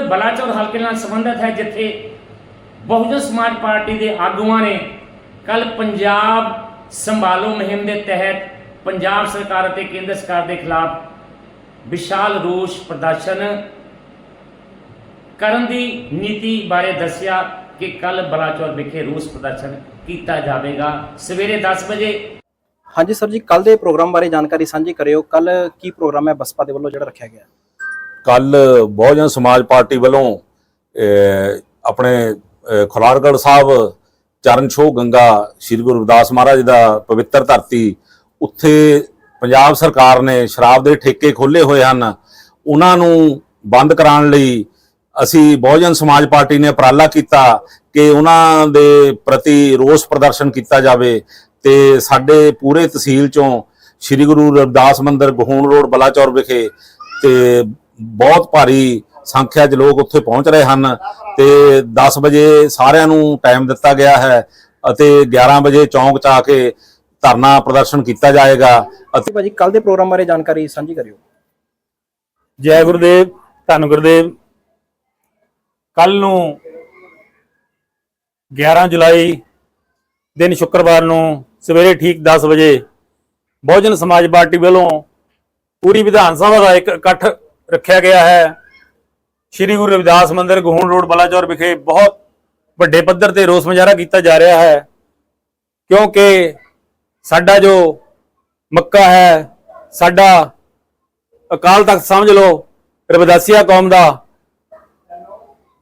ਬਲਾਚੌਰ ਹਲਕੇ ਨਾਲ ਸੰਬੰਧਿਤ ਹੈ, ਜਿੱਥੇ ਬਹੁਜਨ ਸਮਾਜ ਪਾਰਟੀ ਦੇ ਆਗੂਆਂ ਨੇ ਕੱਲ ਪੰਜਾਬ ਸੰਭਾਲੋ ਮੁਹਿੰਮ ਦੇ ਤਹਿਤ ਪੰਜਾਬ ਸਰਕਾਰ ਅਤੇ ਕੇਂਦਰ ਸਰਕਾਰ ਦੇ ਖਿਲਾਫ ਵਿਸ਼ਾਲ ਰੋਸ ਪ੍ਰਦਰਸ਼ਨ ਕਰਨ ਦੀ ਨੀਤੀ ਬਾਰੇ ਦੱਸਿਆ ਕਿ ਕੱਲ ਬਲਾਚੌਰ ਵਿਖੇ ਰੋਸ ਪ੍ਰਦਰਸ਼ਨ ਕੀਤਾ ਜਾਵੇਗਾ। ਸਵੇਰੇ 10 ਵਜੇ ਹਾਂਜੀ ਸਰ ਜੀ ਕੱਲ ਦੇ ਪ੍ਰੋਗਰਾਮ ਬਾਰੇ ਜਾਣਕਾਰੀ ਸਾਂਝੀ ਕਰਿਓ। ਕੱਲ ਕੀ ਪ੍ਰੋਗਰਾਮ ਹੈ? ਬਸਪਾ ਦੇ ਵੱਲੋਂ ਜਿਹੜਾ ਰੱਖਿਆ ਗਿਆ। ਕੱਲ ਬਹੁਜਨ ਸਮਾਜ ਪਾਰਟੀ ਵੱਲੋਂ ਆਪਣੇ ਅਹ, ਸਾਹਿਬ ਚਰਨ ਛੋਹ ਗੰਗਾ ਸ੍ਰੀ ਗੁਰੂ ਰਵਿਦਾਸ ਮਹਾਰਾਜ ਦਾ ਪਵਿੱਤਰ ਧਰਤੀ ਉੱਥੇ ਪੰਜਾਬ ਸਰਕਾਰ ਨੇ ਸ਼ਰਾਬ ਦੇ ਠੇਕੇ ਖੋਲੇ ਹੋਏ ਹਨ। ਉਹਨਾਂ ਨੂੰ ਬੰਦ ਕਰਾਉਣ ਲਈ ਅਸੀਂ ਬਹੁਜਨ ਸਮਾਜ ਪਾਰਟੀ ਨੇ ਉਪਰਾਲਾ ਕੀਤਾ ਕਿ ਉਹਨਾਂ ਦੇ ਪ੍ਰਤੀ ਰੋਸ ਪ੍ਰਦਰਸ਼ਨ ਕੀਤਾ ਜਾਵੇ ਤੇ ਸਾਡੇ ਪੂਰੇ ਤਹਿਸੀਲ ਚੋਂ ਸ੍ਰੀ ਗੁਰੂ ਰਵਿਦਾਸ ਮੰਦਿਰ ਗਹੂਣ ਰੋਡ ਬਲਾਚੌਰ ਵਿਖੇ ਤੇ ਬਹੁਤ ਭਾਰੀ ਸੰਖਿਆ 'ਚ ਲੋਕ ਉੱਥੇ ਪਹੁੰਚ ਰਹੇ ਹਨ ਤੇ 10 ਵਜੇ ਸਾਰਿਆਂ ਨੂੰ ਟਾਈਮ ਦਿੱਤਾ ਗਿਆ ਹੈ ਅਤੇ 11 ਵਜੇ ਚੌਂਕ 'ਚ ਆ ਕੇ ਧਰਨਾ ਪ੍ਰਦਰਸ਼ਨ ਕੀਤਾ ਜਾਏਗਾ ਅਤੇ ਭਾਜੀ ਕੱਲ ਦੇ ਪ੍ਰੋਗਰਾਮ ਬਾਰੇ ਜਾਣਕਾਰੀ ਸਾਂਝੀ ਕਰਿਓ। ਜੈ ਗੁਰਦੇਵ ਧੰਨ ਗੁਰਦੇਵ। ਕੱਲ ਨੂੰ 11 ਜੁਲਾਈ ਦਿਨ ਸ਼ੁੱਕਰਵਾਰ ਨੂੰ ਸਵੇਰੇ ਠੀਕ 10 ਵਜੇ ਬਹੁਜਨ ਸਮਾਜ ਪਾਰਟੀ ਵੱਲੋਂ ਪੂਰੀ ਵਿਧਾਨ ਸਭਾ ਦਾ ਇੱਕ ਇਕੱਠ ਰੱਖਿਆ ਗਿਆ ਹੈ। ਸ਼੍ਰੀ ਗੁਰੂ ਰਵਿਦਾਸ ਮੰਦਿਰ, ਗਹੂਣ ਰੋਡ, ਬਲਾਚੌਰ ਵਿਖੇ ਬਹੁਤ ਵੱਡੇ ਪੱਧਰ ਤੇ ਰੋਸ ਮੁਜ਼ਾਹਰਾ ਕੀਤਾ ਜਾ ਰਿਹਾ ਹੈ। ਕਿਉਂਕਿ ਸਾਡਾ ਜੋ ਮੱਕਾ ਹੈ, ਸਾਡਾ ਅਕਾਲ ਤਖਤ ਸਮਝ ਲਓ, ਰਵਿਦਾਸੀਆ ਕੌਮ ਦਾ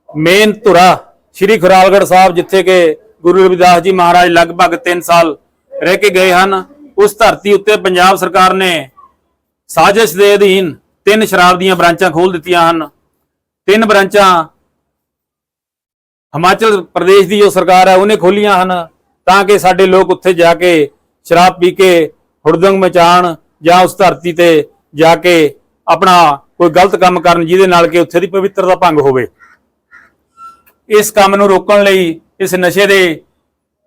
ਮੇਨ ਧੁਰਾ ਸ਼੍ਰੀ ਖੁਰਾਲਗੜ੍ਹ ਸਾਹਿਬ, ਜਿੱਥੇ ਕਿ ਗੁਰੂ ਰਵਿਦਾਸ ਜੀ ਮਹਾਰਾਜ ਲਗਭਗ 3 ਸਾਲ ਰਹਿ ਕੇ ਗਏ ਹਨ। ਉਸ ਧਰਤੀ ਉੱਤੇ ਪੰਜਾਬ ਸਰਕਾਰ ਨੇ ਸਾਜ਼ਿਸ਼ ਦੇ ਅਧੀਨ ਤਿੰਨ ਸ਼ਰਾਬ ਦੀਆਂ ਬ੍ਰਾਂਚਾਂ ਖੋਲ ਦਿੱਤੀਆਂ ਹਨ। ਤਿੰਨ ਬ੍ਰਾਂਚਾਂ ਹਿਮਾਚਲ ਪ੍ਰਦੇਸ਼ ਦੀ ਜੋ ਸਰਕਾਰ ਹੈ, ਉਹਨੇ ਖੋਲੀਆਂ ਹਨ ਤਾਂ ਕਿ ਸਾਡੇ ਲੋਕ ਉੱਥੇ ਜਾ ਕੇ ਸ਼ਰਾਬ ਪੀ ਕੇ ਹੁੜਦੰਗ ਮਚਾਣ ਜਾਂ ਉਸ ਧਰਤੀ ਤੇ ਜਾ ਕੇ ਆਪਣਾ ਕੋਈ ਗਲਤ ਕੰਮ ਕਰਨ ਜਿਹਦੇ ਨਾਲ ਕਿ ਉੱਥੇ ਦੀ ਪਵਿੱਤਰਤਾ ਭੰਗ ਹੋਵੇ। ਇਸ ਕੰਮ ਨੂੰ ਰੋਕਣ ਲਈ ਇਸ ਨਸ਼ੇ ਦੇ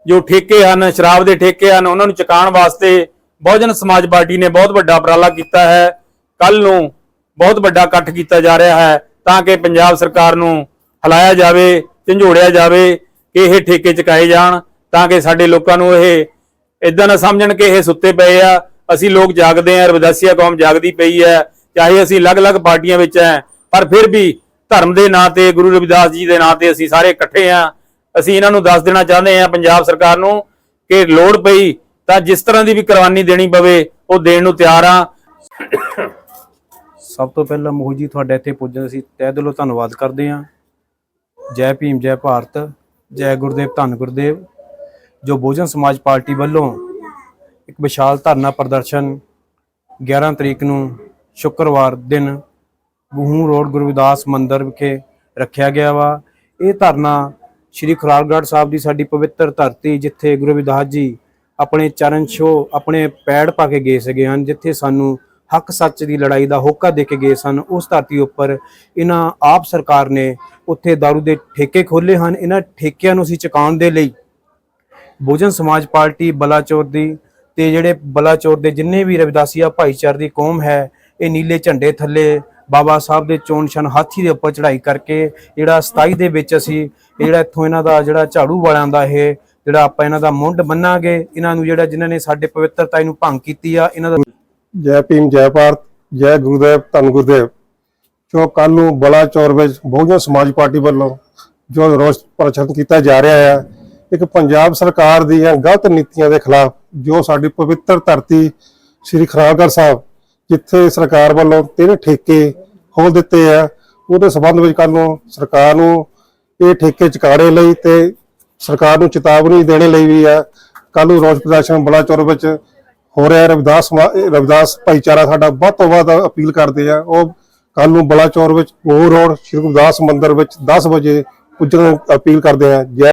ਜੋ ਠੇਕੇ ਹਨ, ਸ਼ਰਾਬ ਦੇ ਠੇਕੇ ਹਨ, ਉਹਨਾਂ ਨੂੰ ਚੁਕਾਉਣ ਵਾਸਤੇ ਬਹੁਜਨ ਸਮਾਜ ਪਾਰਟੀ ਨੇ ਬਹੁਤ ਵੱਡਾ ਉਪਰਾਲਾ ਕੀਤਾ ਹੈ। ਕੱਲ ਨੂੰ ਬਹੁਤ ਵੱਡਾ ਇਕੱਠ ਕੀਤਾ ਜਾ ਰਿਹਾ ਹੈ ਤਾਂ ਕਿ ਪੰਜਾਬ ਸਰਕਾਰ ਨੂੰ ਹਲਾਇਆ ਜਾਵੇ, ਝੰਜੋੜਿਆ ਜਾਵੇ ਕਿ ਇਹ ਠੇਕੇ ਚੁਕਾਏ ਜਾਣ ਤਾਂ ਕਿ ਸਾਡੇ ਲੋਕਾਂ ਨੂੰ ਇਹ ਇਦਾਂ ਨਾ ਸਮਝਣ ਕਿ ਇਹ ਸੁੱਤੇ ਪਏ ਆ। ਅਸੀਂ ਲੋਕ ਜਾਗਦੇ ਆ ਰਵਿਦਾਸੀਆ ਕੌਮ ਜਾਗਦੀ ਪਈ ਹੈ, ਚਾਹੇ ਅਸੀਂ ਅਲੱਗ-ਅਲੱਗ ਪਾਰਟੀਆਂ ਵਿੱਚ ਹੈ, ਪਰ ਫਿਰ ਵੀ ਧਰਮ ਦੇ ਨਾਂ ਤੇ, ਗੁਰੂ ਰਵਿਦਾਸ ਜੀ ਦੇ ਨਾਂ ਤੇ ਅਸੀਂ ਸਾਰੇ ਇਕੱਠੇ ਆ ਅਸੀਂ ਇਹਨਾਂ ਨੂੰ ਦੱਸ ਦੇਣਾ ਚਾਹੁੰਦੇ ਆ ਪੰਜਾਬ ਸਰਕਾਰ ਨੂੰ ਕਿ ਲੋੜ ਪਈ ਤਾਂ ਜਿਸ ਤਰ੍ਹਾਂ ਦੀ ਵੀ ਕੁਰਬਾਨੀ ਦੇਣੀ ਪਵੇ, ਉਹ ਦੇਣ ਨੂੰ ਤਿਆਰ ਆ ਸਭ ਤੋਂ ਪਹਿਲਾਂ ਮੋਹ ਜੀ ਤੁਹਾਡਾ ਇੱਥੇ ਪੁੱਜਣ ਅਸੀਂ ਤਹਿ ਦਿਲੋਂ ਧੰਨਵਾਦ ਕਰਦੇ ਹਾਂ। ਜੈ ਭੀਮ, ਜੈ ਭਾਰਤ, ਜੈ ਗੁਰਦੇਵ, ਧੰਨ ਗੁਰਦੇਵ, ਜੋ ਬਹੁਜਨ ਸਮਾਜ ਪਾਰਟੀ ਵੱਲੋਂ ਇੱਕ ਵਿਸ਼ਾਲ ਧਰਨਾ ਪ੍ਰਦਰਸ਼ਨ 11 ਤਰੀਕ ਨੂੰ ਸ਼ੁੱਕਰਵਾਰ ਦਿਨ ਗਹੂੰ ਰੋਡ ਗੁਰਵਿਦਾਸ ਮੰਦਿਰ ਵਿਖੇ ਰੱਖਿਆ ਗਿਆ ਵਾ। ਇਹ ਧਰਨਾ ਸ਼੍ਰੀ ਖੁਰਾਲਗੜ੍ਹ ਸਾਹਿਬ ਦੀ ਸਾਡੀ ਪਵਿੱਤਰ ਧਰਤੀ ਜਿੱਥੇ ਗੁਰੂ ਰਵਿਦਾਸ ਜੀ ਆਪਣੇ ਚਰਨ ਛੋਹ, ਆਪਣੇ ਪੈੜ ਪਾ ਕੇ ਗਏ ਸੀਗੇ ਹਨ, ਜਿੱਥੇ ਸਾਨੂੰ ਹੱਕ ਸੱਚ ਦੀ ਲੜਾਈ ਦਾ ਹੋਕਾ ਦੇ ਕੇ ਗਏ ਸਨ। ਉਸ ਧਰਤੀ ਉੱਪਰ ਇਹਨਾਂ ਆਪ ਸਰਕਾਰ ਨੇ ਉੱਥੇ दारू ਦੇ ਠੇਕੇ ਖੋਲੇ ਹਨ। ਇਹਨਾਂ ਠੇਕਿਆਂ ਨੂੰ ਅਸੀਂ ਚੁਕਾਉਣ ਦੇ ਲਈ ਬਹੁਜਨ ਸਮਾਜ ਪਾਰਟੀ, ਬਲਾਚੌਰ ਦੀ ਤੇ ਜਿਹੜੇ ਬਲਾਚੌਰ ਦੇ ਜਿੰਨੇ ਵੀ ਰਵਿਦਾਸੀਆ ਭਾਈਚਾਰ ਦੀ ਕੌਮ ਹੈ, ਇਹ ਨੀਲੇ ਝੰਡੇ ਥੱਲੇ ਬਾਬਾ ਸਾਹਿਬ ਦੇ ਚੋਣ ਸ਼ਨ ਹਾਥੀ ਦੇ ਉੱਪਰ ਚੜਾਈ ਕਰਕੇ ਜਿਹੜਾ 27 ਦੇ ਵਿੱਚ ਅਸੀਂ ਜਿਹੜਾ ਇੱਥੋਂ ਇਹਨਾਂ ਦਾ ਜਿਹੜਾ ਝਾੜੂ ਵਾਲਿਆਂ ਦਾ ਇਹ ਜਿਹੜਾ ਆਪਾਂ ਇਹਨਾਂ ਦਾ ਮੁੰਡ ਬੰਨਾਂਗੇ ਇਹਨਾਂ ਨੂੰ ਜਿਹੜਾ ਜਿਨ੍ਹਾਂ ਨੇ ਸਾਡੇ ਪਵਿੱਤਰਤਾ ਨੂੰ ਭੰਗ ਕੀਤੀ ਆ, ਇਹਨਾਂ ਦਾ ਜੈ ਭੀਮ, ਜੈ ਭਾਰਤ, ਜੈ ਗੁਰਦੇਵ, ਧੰਨ ਗੁਰਦੇਵ। ਜੋ ਕੱਲ ਨੂੰ ਬਲਾਚੌਰ ਵਿੱਚ ਬਹੁਜਨ ਸਮਾਜ ਪਾਰਟੀ ਵੱਲੋਂ ਜੋ ਰੋਸ ਪ੍ਰਦਰਸ਼ਨ ਕੀਤਾ ਜਾ ਰਿਹਾ ਹੈ, ਇੱਕ ਪੰਜਾਬ ਸਰਕਾਰ ਦੀਆਂ ਗਲਤ ਨੀਤੀਆਂ ਦੇ ਖਿਲਾਫ ਜੋ ਸਾਡੀ ਪਵਿੱਤਰ ਧਰਤੀ ਸ੍ਰੀ ਖਰਾਗੜ੍ਹ ਸਾਹਿਬ, ਜਿੱਥੇ ਸਰਕਾਰ ਵੱਲੋਂ ਤਿੰਨ ਠੇਕੇ ਖੋਲ ਦਿੱਤੇ ਆ, ਉਹਦੇ ਸਬੰਧ ਵਿੱਚ ਕੱਲ ਨੂੰ ਸਰਕਾਰ ਨੂੰ ਇਹ ਠੇਕੇ ਚੁਕਾਣੇ ਲਈ ਤੇ ਸਰਕਾਰ ਨੂੰ ਚੇਤਾਵਨੀ ਦੇਣੇ ਲਈ ਵੀ ਆ। ਕੱਲ ਨੂੰ ਰੋਸ ਪ੍ਰਦਰਸ਼ਨ ਬਲਾਚੌਰ ਵਿੱਚ ਹੋ ਰਿਹਾ ਰਵਿਦਾਸ ਰਵਿਦਾਸ ਭਾਈਚਾਰਾ ਸਾਡਾ ਵੱਧ ਤੋਂ ਵੱਧ ਅਪੀਲ ਕਰਦੇ ਆ। ਉਹ ਕੱਲ ਨੂੰ ਬਲਾਚੌਰ ਵਿੱਚ ਉਹ ਰੋਡ, ਸ਼੍ਰੀ ਗੁਰਦਾਸ ਮੰਦਿਰ ਵਿੱਚ 10 ਵਜੇ ਪੁੱਜਣ ਅਪੀਲ ਕਰਦੇ ਆ। ਜੈ